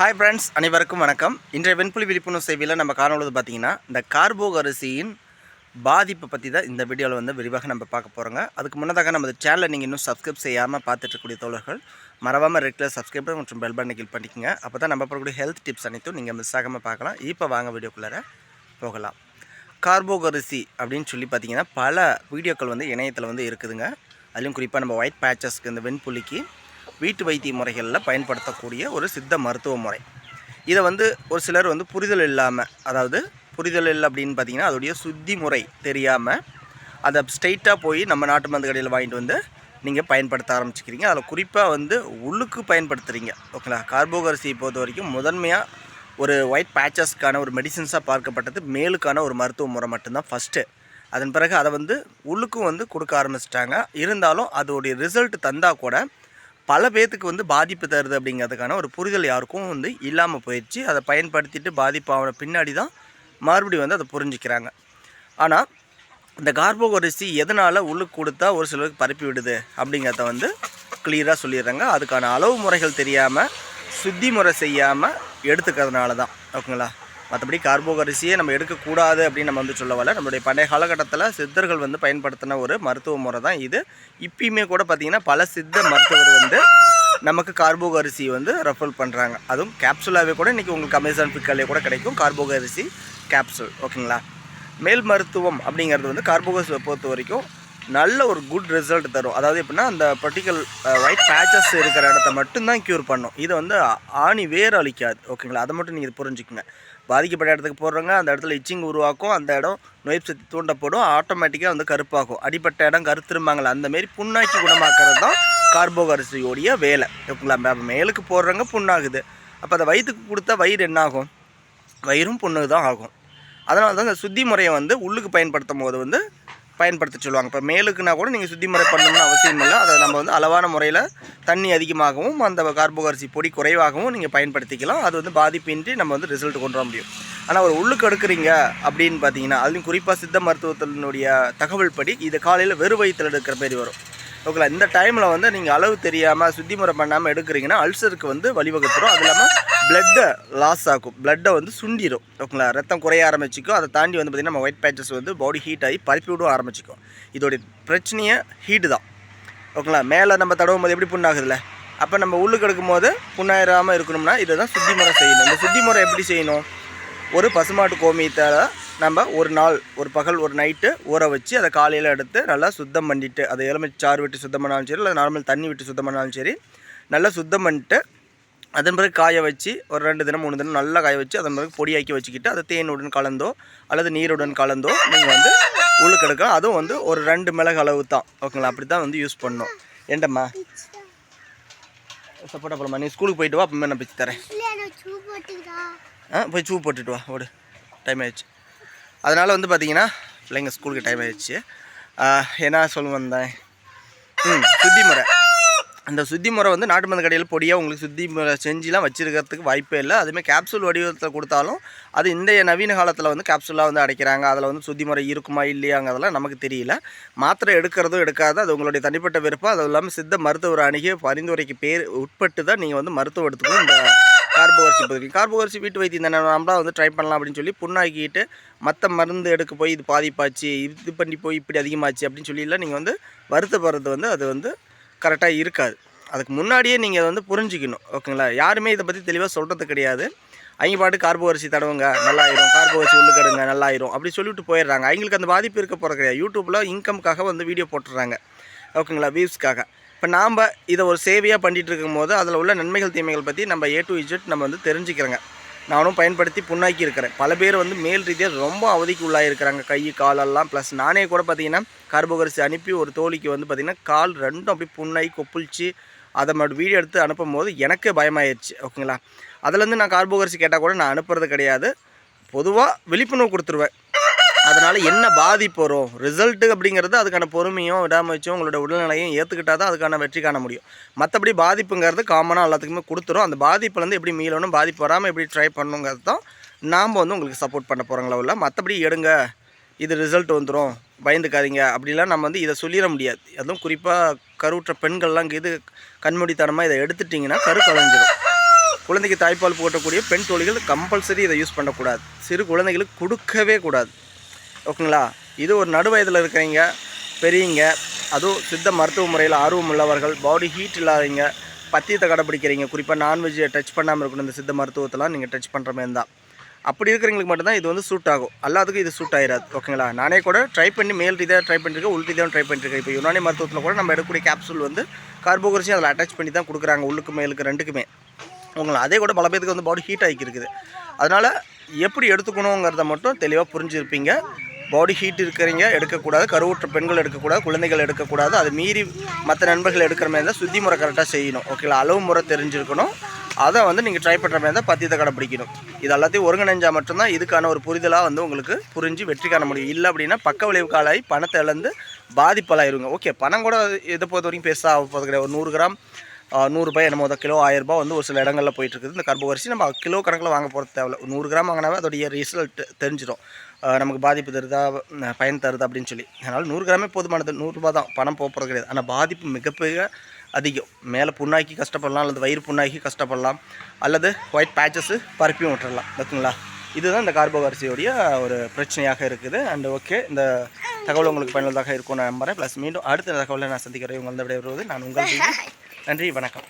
Hi friends அனைவருக்கும் வணக்கம். இன்றைய வெண்புலி விழிப்புணர்வு சேவையில் நம்ம காணொழுது பார்த்தீங்கன்னா இந்த கார்போக அரிசியின் பாதிப்பை பற்றி தான் இந்த வீடியோவில் வந்து விரிவாக நம்ம பார்க்க போகிறோங்க அதுக்கு முன்னதாக நம்ம சேனலை நீங்கள் இன்னும் சப்ஸ்கிரைப் செய்யாமல் பார்த்துட்டு இருக்கக்கூடிய தோழர்கள் மறவாமல் ரெகுலர் சப்ஸ்கிரைபர் மற்றும் பெல் பட்டனை கிளிக் பண்ணிக்கோங்க. அப்போ தான் நம்ம போகக்கூடிய ஹெல்த் டிப்ஸ் அனைத்தும் நீங்கள் மிஸ் ஆகாமல் பார்க்கலாம். இப்போ வாங்க வீடியோக்குள்ளார போகலாம். கார்போக அரிசி அப்படின்னு சொல்லி பார்த்தீங்கன்னா பல வீடியோக்கள் வந்து இணையத்தில் வந்து இருக்குதுங்க. அதுலேயும் குறிப்பாக நம்ம ஒயிட் பேச்சஸ்க்கு இந்த வெண்புலிக்கு வீட்டு வைத்திய முறைகளில் பயன்படுத்தக்கூடிய ஒரு சித்த மருத்துவ முறை. இதை வந்து ஒரு சிலர் வந்து புரிதல் இல்லாமல் அதாவது புரிதல் இல்லை அப்படின்னு பார்த்தீங்கன்னா அதோடைய சுத்தி முறை தெரியாமல் அதை ஸ்ட்ரைட்டாக போய் நம்ம நாட்டு மருந்து கடையில் வாங்கிட்டு வந்து நீங்கள் பயன்படுத்த ஆரம்பிச்சுக்கிறீங்க. அதில் குறிப்பாக வந்து உள்ளுக்கு பயன்படுத்துகிறீங்க ஓகேங்களா? கார்போகரிசியை பொறுத்த வரைக்கும் முதன்மையாக ஒரு ஒயிட் பேச்சஸ்க்கான ஒரு மெடிசின்ஸாக பார்க்கப்பட்டது மேலுக்கான ஒரு மருத்துவ முறை மட்டும்தான் ஃபஸ்ட்டு அதன் பிறகு அதை வந்து உள்ளுக்கும் வந்து கொடுக்க ஆரம்பிச்சிட்டாங்க. இருந்தாலும் அதோடைய ரிசல்ட் தந்தால் கூட பல பேர்த்துக்கு வந்து பாதிப்பு தருது அப்படிங்கிறதுக்கான ஒரு புரிதல் யாருக்கும் வந்து இல்லாமல் போயிடுச்சு. அதை பயன்படுத்திட்டு பாதிப்பான பின்னாடி தான் மறுபடியும் வந்து அதை புரிஞ்சுக்கிறாங்க. ஆனால் இந்த கார்போகரிசி எதனால் உள்ளுக்கு கொடுத்தா ஒரு சிலருக்கு பரப்பி விடுது அப்படிங்கிறத வந்து கிளியராக சொல்லிடுறாங்க. அதுக்கான அளவு முறைகள் தெரியாமல் சுத்தி முறை செய்யாமல் எடுத்துக்கிறதுனால தான். ஓகேங்களா? மற்றபடி கார்போகரிசியை நம்ம எடுக்கக்கூடாது அப்படின்னு நம்ம வந்து சொல்ல வரல. நம்மளுடைய பண்டைய காலகட்டத்தில் சித்தர்கள் வந்து பயன்படுத்தின ஒரு மருத்துவ முறை தான் இது. இப்பயுமே கூட பார்த்திங்கன்னா பல சித்த மருத்துவர் வந்து நமக்கு கார்போகரிசி வந்து ரெஃபர் பண்ணுறாங்க அதுவும் கேப்சூலாகவே கூட இன்றைக்கி உங்களுக்கு அமேசான் பிக்கல்லே கூட கிடைக்கும். கார்போகரிசி கேப்சூல் ஓகேங்களா? மேல் மருத்துவம் அப்படிங்கிறது வந்து கார்போகஸ் பொறுத்த வரைக்கும் நல்ல ஒரு குட் ரிசல்ட் தரும். அதாவது எப்படின்னா அந்த பர்டிகுலர் ஒயிட் பேச்சஸ் இருக்கிற இடத்த மட்டும்தான் க்யூர் பண்ணும். இதை வந்து ஆணி வேர் அழிக்காது. ஓகேங்களா? அதை மட்டும் நீங்கள் புரிஞ்சுக்கோங்க. பாதிக்கப்பட்ட இடத்துக்கு போடுறவங்க அந்த இடத்துல இச்சிங் உருவாக்கும். அந்த இடம் நோய் சக்தி தூண்டப்படும். ஆட்டோமேட்டிக்காக வந்து கருப்பாகும். அடிப்பட்ட இடம் கருத்திரும்பாங்களே அந்தமாரி புண்ணாக்கி குணமாக்குறது தான் கார்போகரிசியோடைய வேலை. ஓகேங்களா? மேலுக்கு போடுறவங்க புண்ணாகுது. அப்போ அதை வயிற்றுக்கு கொடுத்தா வயிறு என்னாகும்? வயிறும் புண்ணு தான் ஆகும். அதனால தான் இந்த சுத்தி முறையை வந்து உள்ளுக்கு பயன்படுத்தும் போது வந்து பயன்படுத்த சொல்லுவாங்க. இப்போ மேலுக்குனா கூட நீங்கள் சுத்திமுறை பண்ணணும்னு அவசியம் இல்லை. அதை நம்ம வந்து அளவான முறையில் தண்ணி அதிகமாகவும் அந்த கார்போகரிசி பொடி குறைவாகவும் நீங்கள் பயன்படுத்திக்கலாம். அது வந்து பாதிப்பின்றி நம்ம வந்து ரிசல்ட் கொண்டு வர முடியும். ஆனால் ஒரு உள்ளுக்கு எடுக்கிறீங்க அப்படின்னு பார்த்தீங்கன்னா அதுலேயும் குறிப்பாக சித்த மருத்துவத்தினுடைய தகவல் படி இது காலையில் வெறும் வயிற்றில் எடுக்கிற மாதிரி வரும். ஓகேங்களா இந்த டைமில் வந்து நீங்கள் அளவு தெரியாமல் சுத்தி முறை பண்ணாமல் எடுக்கிறீங்கன்னா அல்சருக்கு வந்து வழிவகுத்துரும். அது இல்லாமல் பிளட்டை லாஸ் ஆகும் பிளட்டை வந்து சுண்டிடும் ஓகேங்களா ரத்தம் குறைய ஆரம்பிச்சிக்கும். அதை தாண்டி வந்து பார்த்திங்கன்னா நம்ம ஒயிட் பேச்சஸ் வந்து பாடி ஹீட் ஆகி பரப்பி விட ஆரம்பிச்சிக்கும். இதோடைய பிரச்சனையே ஹீட்டு தான். ஓகேங்களா மேலே நம்ம தடவும் போது எப்படி புண்ணாகுதுல்ல அப்போ நம்ம உள்ளுக்கு எடுக்கும் போது புண்ணாயிராமல் இருக்கணும்னா இதை தான் சுத்தி முறை செய்யணும். இந்த சுத்தி முறை எப்படி செய்யணும்? ஒரு பசுமாட்டு கோமியத்தை நம்ம ஒரு நாள் ஒரு பகல் ஒரு நைட்டு ஊற வச்சு அதை காலையில் எடுத்து நல்லா சுத்தம் பண்ணிட்டு அதை எலுமிச்சை சாறு விட்டு சுத்தம் பண்ணாலும் சரி இல்லை நார்மல் தண்ணி விட்டு சுத்தம் பண்ணாலும் சரி நல்லா சுத்தம் பண்ணிட்டு அதன் பிறகு காய வச்சு ஒரு ரெண்டு தினம் மூணு தினம் நல்லா காய வச்சு அதன் பிறகு பொடியாக்கி வச்சுக்கிட்டு அதை தேனுடன் கலந்தோ அல்லது நீருடன் கலந்தோ நீங்கள் வந்து உள்ளுக்கு எடுக்கலாம் அதுவும் வந்து ஒரு ரெண்டு மிளகு அளவு தான். ஓகேங்களா? அப்படி தான் வந்து யூஸ் பண்ணணும். ஏண்டம்மா? சப்போட்டா போலம்மா நீ ஸ்கூலுக்கு போயிட்டு வா அப்போ நான் பிச்சு தரேன். ஆ போய் ஷூ போட்டுட்டு வா ஓடு. டைம் ஆயிடுச்சு. அதனால் வந்து பார்த்தீங்கன்னா பிள்ளைங்க ஸ்கூலுக்கு டைம் ஆயிடுச்சு. என்ன சொல்ல வந்தேன்? ம் சுத்தி முறை. அந்த சுத்தி முறை வந்து நாட்டு மருந்து கடையில் பொடியாக உங்களுக்கு சுத்தி முறை செஞ்சுலாம் வச்சுருக்கிறதுக்கு வாய்ப்பே இல்லை. அதுமாதிரி கேப்சூல் வடிவத்தில் கொடுத்தாலும் அது இன்றைய நவீன காலத்தில் வந்து கேப்சூலாக வந்து அடைக்கிறாங்க. அதில் வந்து சுத்தி முறை இருக்குமா இல்லையாங்கிறதெல்லாம் நமக்கு தெரியல. மாத்திரை எடுக்கிறதும் எடுக்காத அது உங்களுடைய தனிப்பட்ட விருப்பம். அதுவும் இல்லாமல் சித்த மருத்துவர் அணுகிய பரிந்துரைக்கு பேர் உட்பட்டு தான் நீங்கள் வந்து மருத்துவ எடுத்துக்கணும். இந்த கார்போகரிசி பகுதி. கார்போகரிசி வீட்டு வைத்தியம் தானே நம்மளா வந்து ட்ரை பண்ணலாம் அப்படின்னு சொல்லி புண்ணாக்கிட்டு மற்ற மருந்து எடுக்க போய் இது பாதிப்பாச்சு இது பண்ணி போய் இப்படி அதிகமாச்சு அப்படின்னு சொல்லிலாம் நீங்கள் வந்து வருத்தப்படுறது வந்து அது வந்து கரெக்டாக இருக்காது. அதுக்கு முன்னாடியே நீங்கள் வந்து புரிஞ்சுக்கணும் ஓகேங்களா? யாருமே இதை பற்றி தெளிவாக சொல்கிறது கிடையாது. அவங்க பாட்டு கார்போகரிசி தடவுங்க நல்லாயிரும். கார்போகரிசி உள்ளுக்கடுங்க நல்லாயிரும் அப்படி சொல்லிட்டு போயிடுறாங்க. அவங்களுக்கு அந்த பாதிப்பு இருக்க போகிற கிடையாது. யூடியூப்பில் இன்கம்காக வந்து வீடியோ போட்டுடுறாங்க. ஓகேங்களா? வியூஸ்க்காக இப்போ நாம் இதை ஒரு சேவையாக பண்ணிகிட்டு இருக்கும்போது அதில் உள்ள நன்மைகள் தீமைகள் பற்றி நம்ம ஏ டு இஜெட் நம்ம வந்து தெரிஞ்சுக்கிறோங்க. நானும் பயன்படுத்தி புண்ணாக்கி இருக்கிறேன். பல பேர் வந்து மேல் ரீதியாக ரொம்ப அவதிக்கு உள்ளாயிருக்கிறாங்க கை காலெல்லாம் ப்ளஸ் நானே கூட பார்த்தீங்கன்னா கார்போகரிசி அனுப்பி ஒரு தோழிக்கு வந்து பார்த்திங்கன்னா கால் ரெண்டும் அப்படியே புண்ணாகி கொப்புளிச்சு அதை மட்டும் வீடியோ எடுத்து அனுப்பும் போது எனக்கே பயமாயிருச்சு. ஓகேங்களா? அதுலேருந்து நான் கார்போகரிசி கேட்டால் கூட நான் அனுப்புறது கிடையாது. பொதுவாக விழிப்புணர்வு கொடுத்துருவேன். அதனால் என்ன பாதிப்பு வரும்? ரிசல்ட்டு அப்படிங்கிறது அதுக்கான பொறுமையும் விடாமச்சும் உங்களோட உடல்நிலையும் ஏற்றுக்கிட்டால் தான் அதுக்கான வெற்றி காண முடியும். மற்றபடி பாதிப்புங்கிறது காமனாக எல்லாத்துக்குமே கொடுத்துரும். அந்த பாதிப்புலேருந்து எப்படி மீளணும் பாதிப்பு வராமல் எப்படி ட்ரை பண்ணணுங்கிறது தான் நாம் வந்து உங்களுக்கு சப்போர்ட் பண்ண போகிறோங்களா உள்ள மற்றபடி எடுங்க. இது ரிசல்ட் வந்துடும் பயந்துக்காதீங்க. அப்படிலாம் நம்ம வந்து இதை சொல்லிட முடியாது. அதுவும் குறிப்பாக கருவுற்ற பெண்கள்லாம் இது கண்மூடித்தனமாக இதை எடுத்துட்டிங்கன்னா கரு கலைஞ்சிடும் குழந்தைக்கு தாய்ப்பால் போட்டக்கூடிய பெண் தோழிகள் கம்பல்சரி இதை யூஸ் பண்ணக்கூடாது. சிறு குழந்தைகளுக்கு கொடுக்கவே கூடாது. ஓகேங்களா? இது ஒரு நடுவயதில் இருக்கிறவங்க பெரியவங்க அதுவும் சித்த மருத்துவ முறையில் ஆர்வம் உள்ளவர்கள் பாடி ஹீட் இல்லாதவங்க பத்தியத்தை கடைப்பிடிக்கிறீங்க. குறிப்பாக நான்வெஜ்ஜை டச் பண்ணாமல் இருக்கணும் இந்த சித்த மருத்துவத்தெல்லாம் நீங்கள் டச் பண்ணுற மாதிரி தான் அப்படி இருக்கிறவங்களுக்கு மட்டும்தான் இது வந்து சூட் ஆகும். எல்லாத்துக்கும் இது சூட் ஆயிராது. ஓகேங்களா? நானே கூட ட்ரை பண்ணி மேல் ரீதியாக ட்ரை பண்ணியிருக்கேன் உள் ரீதியாக ட்ரை பண்ணியிருக்கேன் இப்போ யுனானி மருத்துவத்தில் கூட நம்ம எடுக்கக்கூடிய கேப்சூல் வந்து கார்போகரிசி அதில் அட்டாச் பண்ணி தான் கொடுக்குறாங்க உள்ளுக்கு மேலுக்கு ரெண்டுக்குமே. உங்களை அதே கூட பல பேருக்கு வந்து பாடி ஹீட் ஆகிருக்குது அதனால் எப்படி எடுத்துக்கணுங்கிறத மட்டும் தெளிவாக புரிஞ்சுருப்பீங்க. பாடி ஹீட் இருக்கிறவங்க எடுக்கக்கூடாது. கருவுற்ற பெண்கள் எடுக்கக்கூடாது குழந்தைகள் எடுக்கக்கூடாது. அது மீறி மற்ற நண்பர்கள் எடுக்கிற மாதிரி இருந்தால் சுத்தி முறை கரெக்டாக செய்யணும். ஓகேங்களா அளவு முறை தெரிஞ்சிருக்கணும். அதை வந்து நீங்கள் ட்ரை பண்ணுற மாதிரி இருந்தால் பத்தியத்தை கடைப்பிடிக்கணும். இது எல்லாத்தையும் ஒருங்கிணைஞ்சால் மட்டும்தான் இதுக்கான ஒரு புரிதலாக வந்து உங்களுக்கு புரிஞ்சு வெற்றி காண முடியும். இல்லை அப்படின்னா பக்க விளைவு காலாகி பணத்தை இழந்து பாதிப்பலாயிருங்க. ஓகே பணம் கூட இதை பொறுத்த வரைக்கும் பெருசாக ஆக போகிறது கிடையாது. ஒரு நூறு கிராம் நூறுரூபாய் என்னமோ கிலோ ஆயிரரூபா வந்து ஒரு சில இடங்களில் போயிட்டு இருக்குது இந்த அரிசி நம்ம கிலோ கணக்கில் வாங்க போகிறது தேவையில்ல. நூறு கிராம் வாங்கினாவே அதோடைய ரிசல்ட் தெரிஞ்சிடும் நமக்கு பாதிப்பு தருதா பயன் தருதா அப்படின்னு சொல்லி. அதனால் நூறு கிராமே போதுமானது. நூறுரூபா தான். பணம் போக போகிறது கிடையாது. ஆனால் பாதிப்பு மிகப்பெரிய அதிகம். மேலே புண்ணாக்கி கஷ்டப்படலாம் அல்லது வயிறு புண்ணாக்கி கஷ்டப்படலாம் அல்லது ஒயிட் பேச்சஸ்ஸு பரப்பியும் விட்டுறலாம். ஓகேங்களா? இதுதான் இந்த கார்போ அரிசியோடைய ஒரு பிரச்சனையாக இருக்குது. அண்ட் ஓகே இந்த தகவல் உங்களுக்கு பயனுள்ளதாக இருக்கும் நான் நம்புகிறேன் ப்ளஸ் மீண்டும் அடுத்த தகவலை நான் சந்திக்கிறேன். உங்கள் விடைபெறுவது நான் உங்கள் நன்றி வணக்கம்.